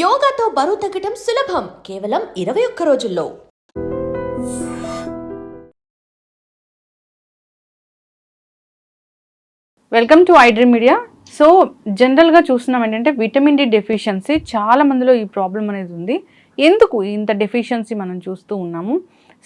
యోగాతో బరువు తగ్గటం సులభం. కేవలం ఇరవై ఒక్క రోజుల్లో. Welcome to iDream media so జనరల్గా చూస్తున్నాం ఏంటంటే విటమిన్ డి డెఫిషియన్సీ చాలా మందిలో ఈ ప్రాబ్లం అనేది ఉంది. ఎందుకు ఇంత డెఫిషియన్సీ మనం చూస్తూ ఉన్నాము?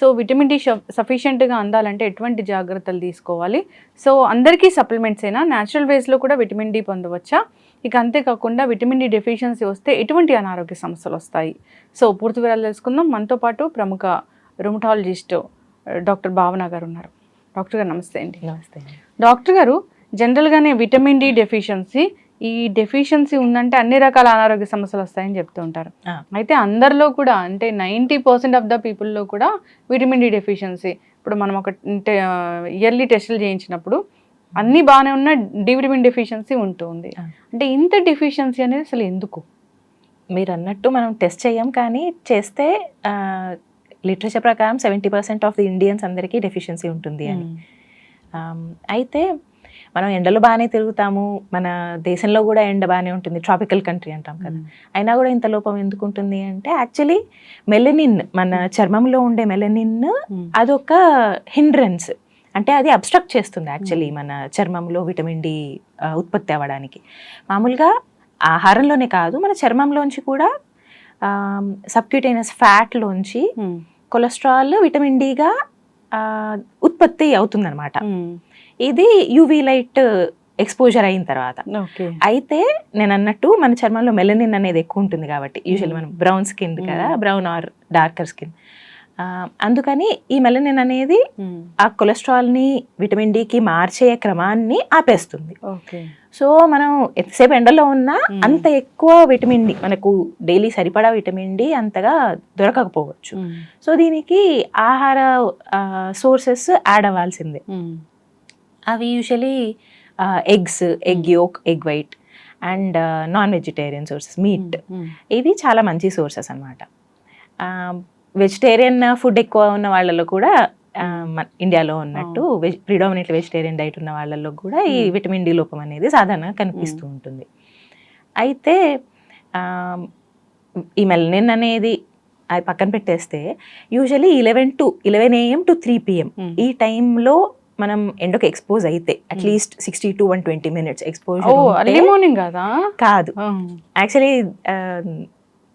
సో విటమిన్ డి సఫిషియెంట్గా అందాలంటే ఎటువంటి జాగ్రత్తలు తీసుకోవాలి? సో అందరికీ సప్లిమెంట్స్ అయినా న్యాచురల్ వేస్లో కూడా విటమిన్ డి పొందవచ్చా? ఇక అంతేకాకుండా విటమిన్ డి డెఫిషియన్సీ వస్తే ఎటువంటి అనారోగ్య సమస్యలు వస్తాయి? సో పూర్తి వివరాలు తెలుసుకుందాం. మనతో పాటు ప్రముఖ రుమటాలజిస్ట్ డాక్టర్ భావన గారు ఉన్నారు. డాక్టర్ గారు నమస్తే అండి. నమస్తే డాక్టర్ గారు జనరల్గానే విటమిన్ డి డెఫిషియన్సీ ఈ డెఫిషియన్సీ ఉందంటే అన్ని రకాల అనారోగ్య సమస్యలు వస్తాయని చెప్తూ ఉంటారు. అయితే అందరిలో కూడా అంటే నైంటీ పర్సెంట్ ఆఫ్ ద పీపుల్లో కూడా విటమిన్ డి డెఫిషియన్సీ. ఇప్పుడు మనం ఒక ఇయర్లీ టెస్టులు చేయించినప్పుడు అన్నీ బాగానే ఉన్న డి విటమిన్ డెఫిషియన్సీ ఉంటుంది. అంటే ఇంత డెఫిషియన్సీ అనేది అసలు ఎందుకు? మీరు అన్నట్టు మనం టెస్ట్ చేయం కానీ చేస్తే లిటరేచర్ ప్రకారం seventy percent of the Indians అందరికీ డెఫిషియన్సీ ఉంటుంది అని. అయితే మనం ఎండలో బాగానే తిరుగుతాము మన దేశంలో కూడా ఎండ బాగానే ఉంటుంది ట్రాపికల్ కంట్రీ అంటాం కదా. అయినా కూడా ఇంత లోపం ఎందుకు ఉంటుంది అంటే యాక్చువల్లీ మెలనిన్ మన చర్మంలో ఉండే మెలనిన్. అదొక హిండ్రన్స్ అంటే అది అబ్స్ట్రక్ట్ చేస్తుంది యాక్చువల్లీ మన చర్మంలో విటమిన్ డి ఉత్పత్తి అవ్వడానికి. మామూలుగా ఆహారంలోనే కాదు మన చర్మంలోంచి కూడా సబ్క్యూటైనస్ ఫ్యాట్లోంచి Hmm. కొలెస్ట్రాల్ విటమిన్ డిగా ఉత్పత్తి అవుతుందన్నమాట. Hmm. ఇది యూవీ లైట్ ఎక్స్పోజర్ అయిన తర్వాత. ఓకే. అయితే నేను అన్నట్టు మన చర్మంలో మెలనిన్ అనేది ఎక్కువ ఉంటుంది కాబట్టి యూజువల్ మనం బ్రౌన్ స్కిన్ కదా. Brown or darker skin. అందుకని ఈ మెలనిన్ అనేది Hmm. ఆ కొలెస్ట్రాల్ని విటమిన్ డికి మార్చే క్రమాన్ని ఆపేస్తుంది ఓకే సో మనం ఎంతసేపు ఎండలో ఉన్నా Mm. అంత ఎక్కువ విటమిన్ డి మనకు డైలీ సరిపడా విటమిన్ డి అంతగా దొరకకపోవచ్చు Hmm. సో దీనికి ఆహార సోర్సెస్ యాడ్ అవ్వాల్సిందే Hmm. అవి usually eggs egg yolk egg white and non vegetarian sources meat Hmm. ఇవి చాలా మంచి సోర్సెస్ అనమాట వెజిటేరియన్ ఫుడ్ ఎక్కువ ఉన్న వాళ్ళలో కూడా ఇండియాలో ఉన్నట్టు వెజ్ ప్రిడామినెంట్లీ వెజిటేరియన్ డైట్ ఉన్న వాళ్ళలో కూడా ఈ. విటమిన్ డి లోపం అనేది సాధారణంగా కనిపిస్తూ ఉంటుంది అయితే ఆ, ఈ మెలనిన్ అనేది అది పక్కన పెట్టేస్తే usually eleven to eleven AM to three PM. ఈ టైంలో మనం ఎండకు ఎక్స్పోజ్ అయితే at least sixty to one twenty minutes early morning కదా కాదు. యాక్చువల్లీ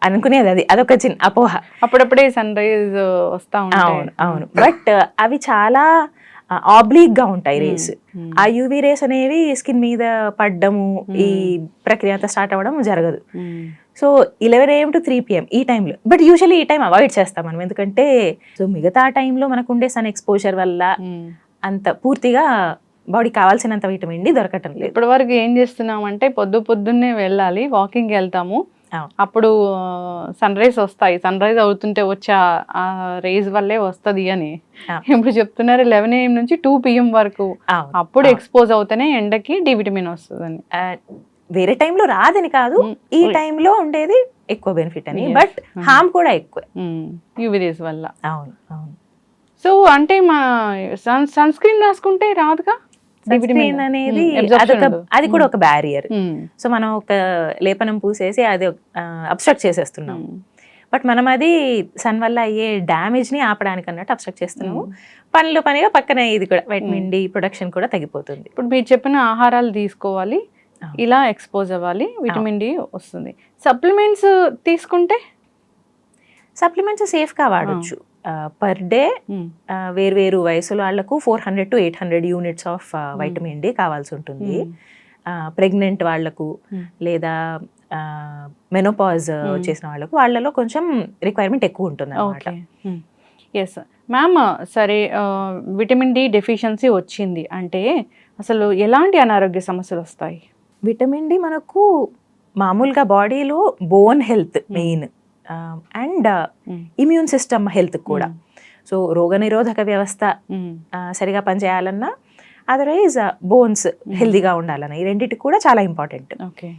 అనుకునేది అది. అదొక చిన్న అపోహ. అప్పుడప్పుడే సన్ రైజ్ వస్తా అవును అవును. బట్ అవి చాలా ఆబ్లీక్గా ఉంటాయి రేస్. Hmm. ఆ యూవీ రేస్ అనేవి స్కిన్ మీద పడ్డము ఈ ప్రక్రియ అంతా స్టార్ట్ అవ్వడం జరగదు. Hmm. So eleven AM to three PM ఈ టైంలో. బట్ యూజువల్లీ ఈ టైం అవాయిడ్ చేస్తాం మనం. ఎందుకంటే సో మిగతా టైంలో మనకు ఉండే సన్ ఎక్స్పోజర్ వల్ల Hmm. అంత పూర్తిగా బాడీకి కావాల్సినంత విటమిన్ డి దొరకటం లేదు. ఇప్పటి వరకు ఏం చేస్తున్నాం అంటే పొద్దు పొద్దున్నే వెళ్ళాలి వాకింగ్ వెళ్తాము. అప్పుడు సన్ రైజ్ వస్తాయి సన్ రైజ్ అవుతుంటే వచ్చే ఆ- రేజ్ వల్లే వస్తది అని. ఇప్పుడు చెప్తున్నారు లెవెన్ ఏఎం నుంచి టూ పిఎం వరకు. అప్పుడు. ఎక్స్పోజ్ అవుతేనే ఎండకి డి విటమిన్ వస్తుందని ఆ, వేరే టైంలో రాదని కాదు. ఈ టైంలో ఉండేది ఎక్కువ బెనిఫిట్ అని. బట్. హామ్ కూడా ఎక్కువ యూవి రేస్ వల్ల అవును అవును సో అంటే మా సన్ సన్ స్క్రీన్ రాసుకుంటే రాదుగా అనేది Mm, absorption అదొక. అది కూడా. ఒక బ్యారియర్ Hmm. సో మనం ఒక లేపనం పూసేసి అది అబ్స్ట్రక్ట్ చేసేస్తున్నాం Hmm. బట్ మనం అది సన్ వల్ల అయ్యే డ్యామేజ్ని ఆపడానికి అన్నట్టు అబ్స్ట్రక్ట్ చేస్తున్నాము Hmm. పనిలో పనిగా పక్కనే ఇది కూడా వైటమిన్ డి ప్రొడక్షన్ కూడా తగ్గిపోతుంది ఇప్పుడు మీరు చెప్పిన ఆహారాలు తీసుకోవాలి. ఇలా ఎక్స్పోజ్ అవ్వాలి విటమిన్ డి వస్తుంది సప్లిమెంట్స్ తీసుకుంటే సప్లిమెంట్స్ సేఫ్గా వాడొచ్చు పర్ డే Hmm. వేరు వేరు వయసుల వాళ్ళకు four hundred to eight hundred units of vitamin D కావాల్సి ఉంటుంది. Hmm. ప్రెగ్నెంట్ వాళ్ళకు Hmm. లేదా మెనోపాజ్ Hmm. వచ్చేసిన వాళ్ళకు వాళ్ళలో కొంచెం రిక్వైర్మెంట్ ఎక్కువ ఉంటుంది అనమాట ఓకే ఎస్ మ్యామ్ సరే విటమిన్ డి డెఫిషియన్సీ వచ్చింది అంటే అసలు ఎలాంటి అనారోగ్య సమస్యలు వస్తాయి? విటమిన్ డి మనకు మామూలుగా బాడీలో bone health main and. Immune system health కూడా. సో రోగనిరోధక వ్యవస్థ సరిగా పనిచేయాలన్నా అదర్వైజ్ బోన్స్ హెల్దీగా ఉండాలన్నా. ఈ రెండింటికి కూడా చాలా ఇంపార్టెంట్ ఓకే.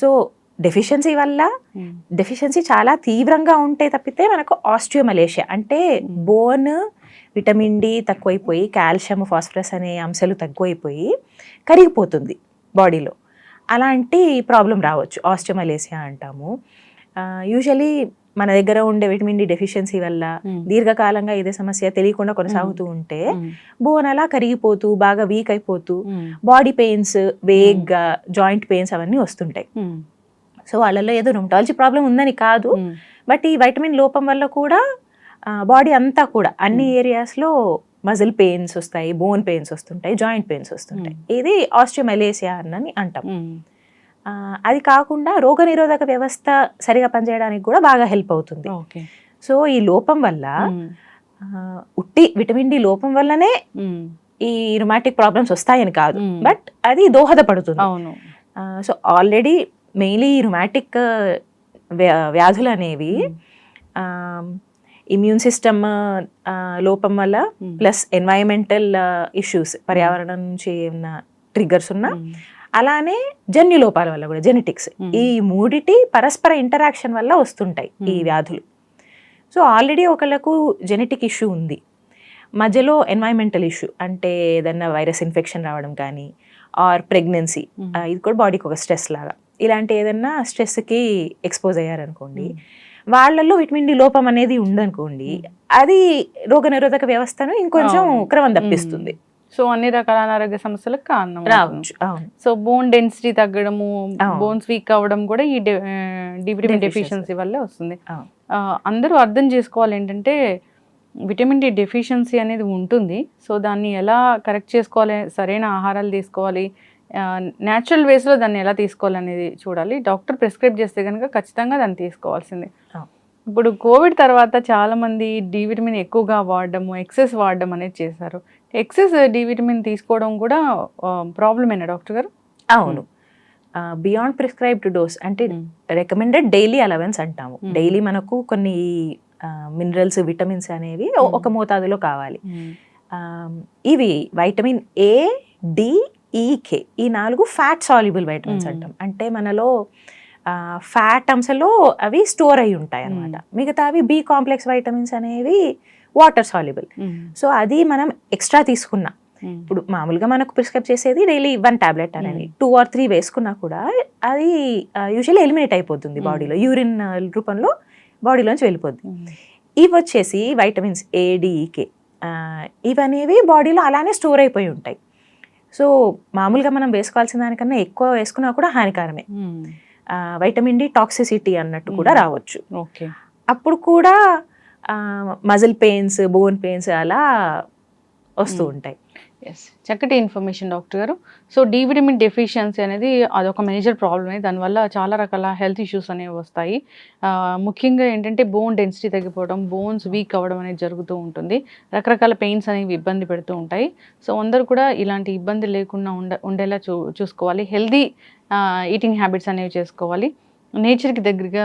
సో డెఫిషియన్సీ వల్ల. డెఫిషియన్సీ చాలా తీవ్రంగా ఉంటే తప్పితే మనకు ఆస్టియోమలేషియా అంటే బోన్ విటమిన్ డి తక్కువైపోయి కాల్షియం ఫాస్ఫరస్ అనే అంశాలు తక్కువైపోయి కరిగిపోతుంది బాడీలో అలాంటి ప్రాబ్లం రావచ్చు. ఆస్టియోమలేసియా అంటాము. యూజువలీ మన దగ్గర ఉండే విటమిన్ డి డెఫిషియన్సీ వల్ల. దీర్ఘకాలంగా ఇదే సమస్య తెలియకుండా కొనసాగుతూ ఉంటే బోన్ అలా కరిగిపోతూ బాగా వీక్ అయిపోతూ బాడీ పెయిన్స్ వేగ్గా జాయింట్ పెయిన్స్ అవన్నీ వస్తుంటాయి. సో వాళ్ళలో ఏదో రుమటాలజీ ప్రాబ్లం ఉందని కాదు. బట్ ఈ వైటమిన్ లోపం వల్ల కూడా బాడీ అంతా కూడా అన్ని ఏరియాస్లో మజిల్ పెయిన్స్ వస్తాయి బోన్ పెయిన్స్ వస్తుంటాయి జాయింట్ పెయిన్స్ వస్తుంటాయి. ఇది ఆస్ట్రోమెలేసియా అని అంటాం అది కాకుండా రోగనిరోధక వ్యవస్థ సరిగా పనిచేయడానికి కూడా బాగా హెల్ప్ అవుతుంది. ఓకే. సో ఈ లోపం వల్ల ఉట్టి విటమిన్ డి లోపం వల్లనే ఈ రుమాటిక్ ప్రాబ్లమ్స్ వస్తాయని కాదు. బట్ అది దోహదపడుతుంది. అవును. సో ఆల్రెడీ మెయిన్లీ రుమాటిక్ వ్యాధులు అనేవి ఇమ్యూన్ సిస్టమ్ లోపం వల్ల. ప్లస్ ఎన్వైరన్మెంటల్ ఇష్యూస్ పర్యావరణం నుంచి ఏమన్నా ట్రిగర్స్ ఉన్నా అలానే జన్యు లోపాల వల్ల కూడా జెనెటిక్స్ Mm. ఈ మూడిటి పరస్పర ఇంటరాక్షన్ వల్ల వస్తుంటాయి ఈ Mm. వ్యాధులు సో ఆల్రెడీ ఒకళ్ళకు జెనెటిక్ ఇష్యూ ఉంది మధ్యలో ఎన్వైరన్మెంటల్ ఇష్యూ అంటే ఏదన్నా వైరస్ ఇన్ఫెక్షన్ రావడం కానీ ఆర్ ప్రెగ్నెన్సీ. ఇది కూడా బాడీకి ఒక స్ట్రెస్ లాగా ఇలాంటి ఏదన్నా స్ట్రెస్కి ఎక్స్పోజ్ అయ్యారనుకోండి వాళ్ళల్లో విటమిన్ డి లోపం అనేది ఉందనుకోండి అది రోగనిరోధక వ్యవస్థను ఇంకొంచెం. క్రమం తప్పిస్తుంది సో అన్ని రకాల అనారోగ్య సమస్యలకు కారణం. రావచ్చు సో బోన్ డెన్సిటీ తగ్గడము. బోన్స్ వీక్ అవ్వడం కూడా ఈ డివిటమిన్. డెఫిషియన్సీ వల్లే వస్తుంది అందరూ అర్థం చేసుకోవాలి ఏంటంటే విటమిన్ డి డెఫిషియన్సీ అనేది ఉంటుంది సో దాన్ని ఎలా కరెక్ట్ చేసుకోవాలి సరైన ఆహారాలు తీసుకోవాలి న్యాచురల్ వేస్లో దాన్ని ఎలా తీసుకోవాలి అనేది చూడాలి డాక్టర్ ప్రిస్క్రైబ్ చేస్తే కనుక ఖచ్చితంగా దాన్ని తీసుకోవాల్సిందే. ఇప్పుడు కోవిడ్ తర్వాత చాలా మంది డి విటమిన్ ఎక్కువగా వాడడము ఎక్సెస్ వాడడం అనేది చేశారు ఎక్సెస్ డి విటమిన్ తీసుకోవడం కూడా ప్రాబ్లమేనా డాక్టర్ గారు అవును బియాండ్ ప్రిస్క్రైబ్డ్ డోస్ అంటే. రికమెండెడ్ డైలీ అలవెన్స్ అంటాము. డైలీ మనకు కొన్ని మినరల్స్ విటమిన్స్ అనేవి. ఒక మోతాదులో కావాలి ఇవి వైటమిన్ ఏ డి ఈకే ఈ నాలుగు ఫ్యాట్ సాల్యుబుల్ వైటమిన్స్. అంటాం. అంటే మనలో ఫ్యాట్ అంశలో అవి స్టోర్ అయి ఉంటాయి అన్నమాట. మిగతా అవి బి కాంప్లెక్స్ వైటమిన్స్ అనేవి వాటర్ సాల్యుబుల్ సో అది మనం ఎక్స్ట్రా తీసుకున్నా. ఇప్పుడు మామూలుగా మనకు ప్రిస్క్రైబ్ చేసేది డైలీ వన్ టాబ్లెట్ అనేది. టూ ఆర్ త్రీ వేసుకున్నా కూడా అది యూజువల్లీ ఎలిమినేట్ అయిపోతుంది. బాడీలో యూరిన్ రూపంలో బాడీలోంచి వెళ్ళిపోద్ది. ఇవి వచ్చేసి వైటమిన్స్ ఏడిఈకే ఇవనేవి బాడీలో అలానే స్టోర్ అయిపోయి ఉంటాయి. సో మామూలుగా మనం వేసుకోవాల్సిన దానికన్నా ఎక్కువ వేసుకున్నా కూడా హానికరమే. ఆ, వైటమిన్ డి టాక్సిసిటీ అన్నట్టు కూడా Mm. రావచ్చు. ఓకే అప్పుడు కూడా మజిల్ పెయిన్స్ బోన్ పెయిన్స్ అలా వస్తూ Mm. ఉంటాయి. ఎస్ చక్కటి ఇన్ఫర్మేషన్ డాక్టర్ గారు. సో డి విటమిన్ డెఫిషియన్సీ అనేది అదొక మేజర్ ప్రాబ్లమే దానివల్ల చాలా రకాల హెల్త్ ఇష్యూస్ అనేవి వస్తాయి. ముఖ్యంగా ఏంటంటే బోన్ డెన్సిటీ తగ్గిపోవడం బోన్స్ వీక్ అవ్వడం అనేది జరుగుతూ ఉంటుంది. రకరకాల పెయిన్స్ అనేవి ఇబ్బంది పెడుతూ ఉంటాయి. సో అందరూ కూడా ఇలాంటి ఇబ్బంది లేకుండా ఉండ ఉండేలా చూ చూసుకోవాలి. హెల్దీ ఈటింగ్ హ్యాబిట్స్ అనేవి చేసుకోవాలి. నేచర్కి దగ్గరగా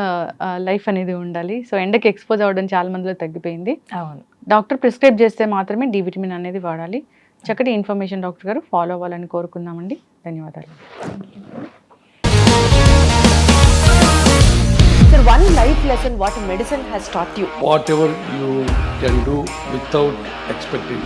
లైఫ్ అనేది ఉండాలి. సో ఎండకి ఎక్స్పోజ్ అవ్వడం చాలా మందిలో తగ్గిపోయింది. అవును. డాక్టర్ ప్రిస్క్రైబ్ చేస్తే మాత్రమే డి విటమిన్ అనేది వాడాలి. చక్కటి ఇన్ఫర్మేషన్ డాక్టర్ గారు ఫాలో అవ్వాలని కోరుకుందామండి. ధన్యవాదాలు. Sir one life lesson what medicine has start you whatever you can do without expecting